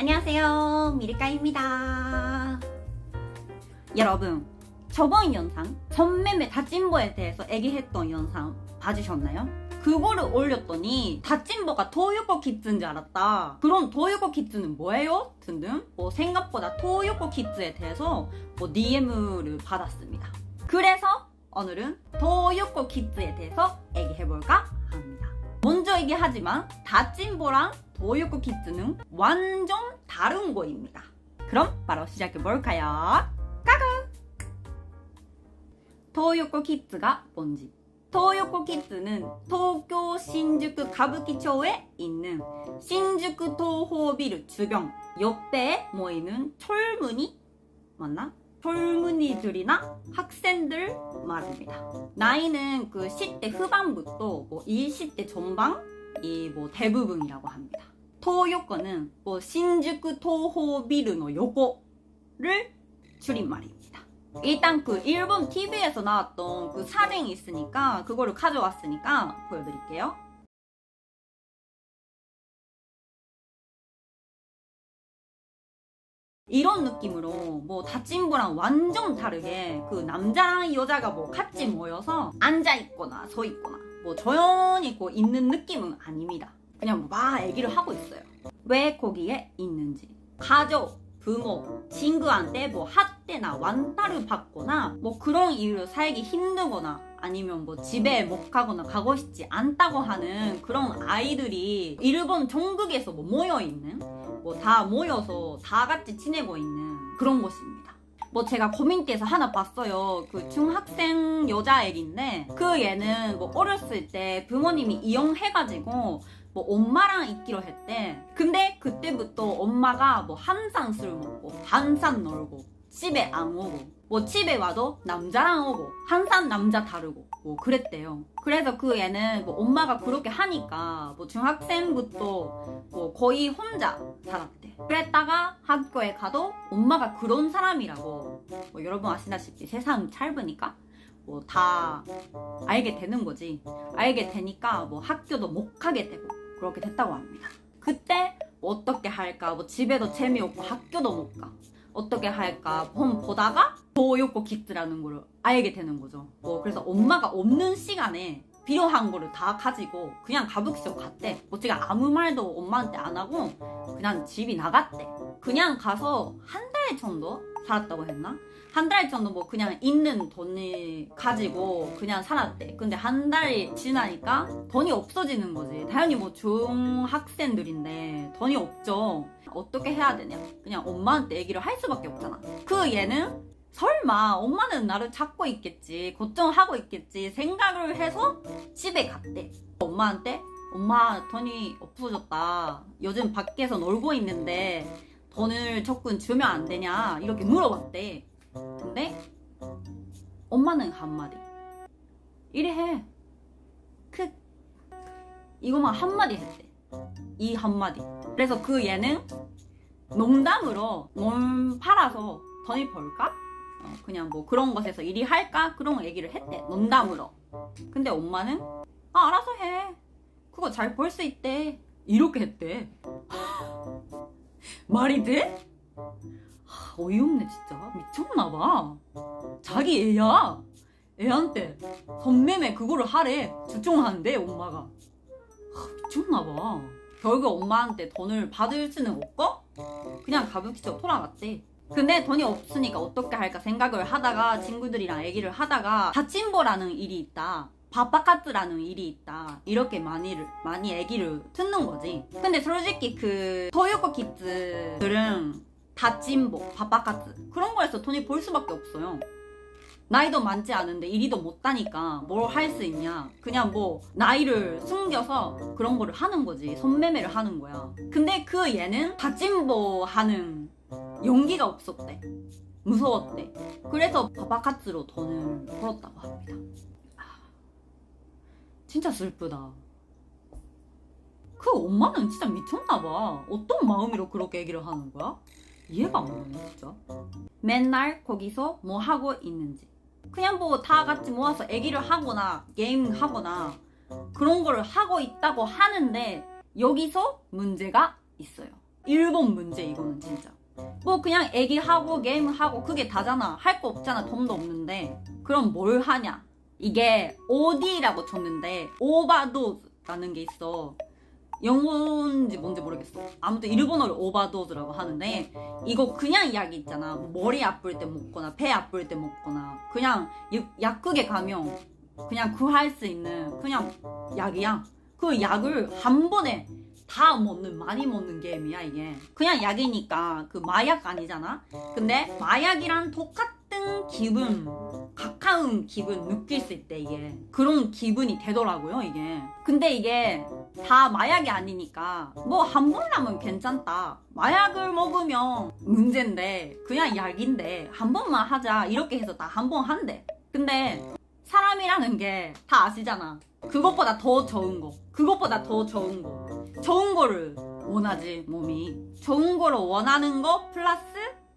안녕하세요. 미리카입니다. 여러분, 저번 영상, 전매매 다찐보에 대해서 얘기했던 영상 봐주셨나요? 그거를 올렸더니 다찐보가 토요코 키즈인 줄 알았다. 그럼 토요코 키즈는 뭐예요? 등등 뭐 생각보다 토요코 키즈에 대해서 뭐 DM을 받았습니다. 그래서 오늘은 토요코 키즈에 대해서 얘기해볼까 합니다. 먼저 얘기하지만 다찐보랑 도요코 키즈는 완전 다른 거입니다. 그럼 바로 시작해 볼까요? 까가! 도요코 키즈가 뭔지. 도요코 키즈는 도쿄 신주쿠 가부키초에 있는 신주쿠 도호비ル주변 옆에 모이는 철문이 맞나? 철문이들이나 학생들 말입니다. 나이는 그 10대 후반부터 뭐 20대 전방 이 뭐 대부분이라고 합니다. 토요코는 뭐 신주쿠 토호비르의 요거를 줄임말입니다. 일단 그 일본 TV에서 나왔던 그 사진이 있으니까 그거를 가져왔으니까 보여드릴게요. 이런 느낌으로 뭐 다친부랑 완전 다르게 그 남자랑 여자가 뭐 같이 모여서 앉아 있거나 서 있거나 뭐 조용히 있고 있는 느낌은 아닙니다. 그냥 막 얘기를 하고 있어요. 왜 거기에 있는지. 가족, 부모, 친구한테 뭐 학대나 완타를 받거나 뭐 그런 이유로 살기 힘들거나 아니면 뭐 집에 못 가거나 가고 싶지 않다고 하는 그런 아이들이 일본 전국에서 뭐 모여 있는 뭐 다 모여서 다 같이 지내고 있는 그런 곳입니다. 뭐 제가 커뮤니티에서 하나 봤어요. 그 중학생 여자애인데 그 얘는 뭐 어렸을 때 부모님이 이용해가지고 뭐 엄마랑 있기로 했대. 근데 그때부터 엄마가 뭐 한산 술 먹고 한산 놀고 집에 안 오고 뭐 집에 와도 남자랑 오고 한산 남자 다르고 뭐 그랬대요. 그래서 그 애는 뭐 엄마가 그렇게 하니까 뭐 중학생부터 뭐 거의 혼자 살았대. 그랬다가 학교에 가도 엄마가 그런 사람이라고 뭐 여러분 아시다시피 세상 짧으니까 뭐 다 알게 되는 거지. 알게 되니까 뭐 학교도 못 가게 되고 그렇게 됐다고 합니다. 그때 뭐 어떻게 할까? 뭐 집에도 재미없고 학교도 못 가. 어떻게 할까? 본 보다가 도요코 키트라는 걸 알게 되는 거죠. 뭐 그래서 엄마가 없는 시간에 필요한 거를 다 가지고 그냥 가부키로 갔대. 뭐 제가 아무 말도 엄마한테 안 하고 그냥 집이 나갔대. 그냥 가서 한 달 정도 살았다고 했나? 한 달 정도 뭐 그냥 있는 돈을 가지고 그냥 살았대. 근데 한 달이 지나니까 돈이 없어지는 거지. 당연히 뭐 중학생들인데 돈이 없죠. 어떻게 해야 되냐? 그냥 엄마한테 얘기를 할 수밖에 없잖아. 그 얘는 설마 엄마는 나를 찾고 있겠지, 걱정하고 있겠지 생각을 해서 집에 갔대. 엄마한테 엄마 돈이 없어졌다. 요즘 밖에서 놀고 있는데 돈을 조금 주면 안 되냐 이렇게 물어봤대. 근데 엄마는 한마디. 이래 해. 크. 이거만 한마디 했대. 이 한마디. 그래서 그 얘는 농담으로 몸 팔아서 돈이 벌까? 어, 그냥 뭐 그런 것에서 일이 할까? 그런 얘기를 했대. 농담으로. 근데 엄마는 아, 알아서 해. 그거 잘 벌 수 있대. 이렇게 했대. 말이 돼? 하, 어이없네 진짜. 미쳤나봐. 자기 애야. 애한테 선매매 그거를 하래. 주총하는데 엄마가. 하, 미쳤나봐. 결국 엄마한테 돈을 받을 수는 없고 그냥 가부키로 돌아갔대. 근데 돈이 없으니까 어떻게 할까 생각을 하다가 친구들이랑 얘기를 하다가 다친보라는 일이 있다 바빠카츠라는 일이 있다. 이렇게 많이 많이 얘기를 듣는 거지. 근데 솔직히 그 토요코 키즈들은 다찐보 바빠카츠 그런 거에서 돈이 벌 수밖에 없어요. 나이도 많지 않은데 일이도 못하니까 뭘 할 수 있냐. 그냥 뭐 나이를 숨겨서 그런 거를 하는 거지. 손매매를 하는 거야. 근데 그 얘는 다찐보 하는 용기가 없었대. 무서웠대. 그래서 바바카츠로 돈을 벌었다고 합니다 진짜 슬프다. 그 엄마는 진짜 미쳤나봐. 어떤 마음으로 그렇게 얘기를 하는 거야? 이해가 안 가네, 진짜. 맨날 거기서 뭐 하고 있는지. 그냥 뭐 다 같이 모아서 얘기를 하거나, 게임 하거나, 그런 거를 하고 있다고 하는데, 여기서 문제가 있어요. 일본 문제 이거는 진짜. 뭐 그냥 애기하고 게임하고 그게 다잖아. 할 거 없잖아. 돈도 없는데. 그럼 뭘 하냐? 이게 OD라고 쳤는데 오바도즈라는 게 있어. 영어인지 뭔지 모르겠어. 아무튼 일본어로 오바도즈라고 하는데 이거 그냥 약이 있잖아. 뭐 머리 아플 때 먹거나 배 아플 때 먹거나 그냥 약- 약국에 가면 그냥 구할 수 있는 그냥 약이야. 그 약을 한 번에 다 먹는 많이 먹는 게임이야 이게. 그냥 약이니까 그 마약 아니잖아. 근데 마약이랑 똑같은 기분, 가까운 기분 느낄 수 있대 이게. 그런 기분이 되더라고요 이게. 근데 이게 다 마약이 아니니까 뭐 한번 하면 괜찮다. 마약을 먹으면 문제인데 그냥 약인데 한 번만 하자 이렇게 해서 다 한 번 한대. 근데 사람이라는 게 다 아시잖아. 그것보다 더 좋은 거. 그것보다 더 좋은 거. 좋은 거를 원하지 몸이. 좋은 거를 원하는 거 플러스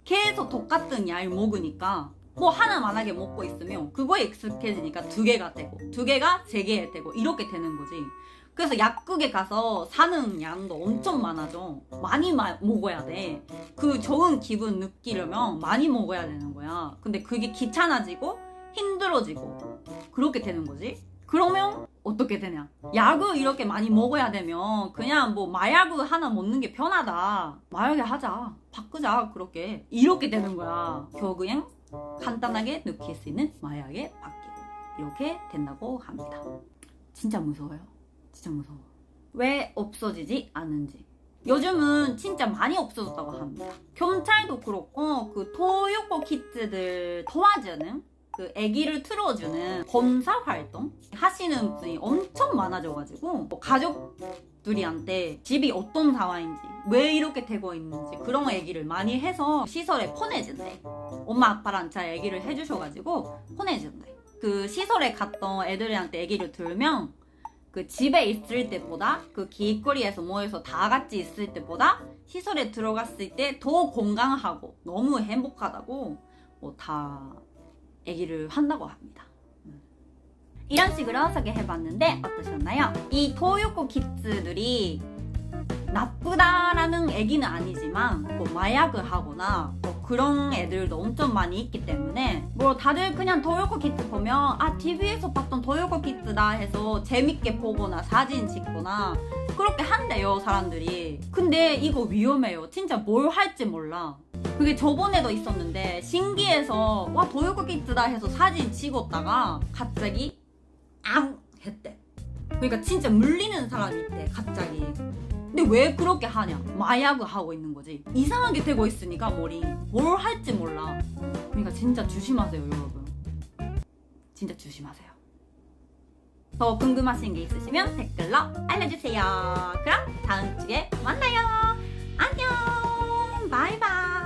계속 똑같은 약 먹으니까 뭐 하나 만약에 먹고 있으면 그거에 익숙해지니까 두 개가 되고 두 개가 세 개 되고 이렇게 되는 거지. 그래서 약국에 가서 사는 양도 엄청 많아져. 많이 마- 먹어야 돼. 그 좋은 기분 느끼려면 많이 먹어야 되는 거야. 근데 그게 귀찮아지고 힘들어지고 그렇게 되는 거지. 그러면 어떻게 되냐? 약을 이렇게 많이 먹어야 되면 그냥 뭐 마약을 하나 먹는 게 편하다. 마약에 하자. 바꾸자. 그렇게. 이렇게 되는 거야. 결국엔 간단하게 느낄 수 있는 마약에 바뀌고. 이렇게 된다고 합니다. 진짜 무서워요. 진짜 무서워. 왜 없어지지 않은지. 요즘은 진짜 많이 없어졌다고 합니다. 경찰도 그렇고 그 토요코 키트들 도와주는 그 아기를 틀어주는 검사 활동 하시는 분이 엄청 많아져가지고 뭐 가족 들이한테 집이 어떤 상황인지 왜 이렇게 되고 있는지 그런 얘기를 많이 해서 시설에 보내준대. 엄마 아빠랑 잘 얘기를 해주셔가지고 보내준대. 그 시설에 갔던 애들한테 얘기를 들으면 그 집에 있을 때보다 그 길거리에서 모여서 다 같이 있을 때보다 시설에 들어갔을 때 더 건강하고 너무 행복하다고 뭐 다 얘기를 한다고 합니다. 음. 이런 식으로 소개해봤는데 어떠셨나요? 이 토요코 키즈들이 나쁘다라는 얘기는 아니지만 뭐 마약을 하거나 뭐 그런 애들도 엄청 많이 있기 때문에 뭐 다들 그냥 토요코 키즈 보면 아 TV에서 봤던 토요코 키즈다 해서 재밌게 보거나 사진 찍거나 그렇게 한대요 사람들이 근데 이거 위험해요 진짜 뭘 할지 몰라 그게 저번에도 있었는데 신기해서 와 도요코 키즈다 해서 사진 찍었다가 갑자기 앙 했대. 그러니까 진짜 물리는 사람이 있대 갑자기. 근데 왜 그렇게 하냐? 마약을 하고 있는 거지. 이상하게 되고 있으니까 머리 뭘 할지 몰라. 그러니까 진짜 조심하세요 여러분. 진짜 조심하세요. 더 궁금하신 게 있으시면 댓글로 알려주세요. 그럼 다음 주에 만나요. 안녕. 바이바이.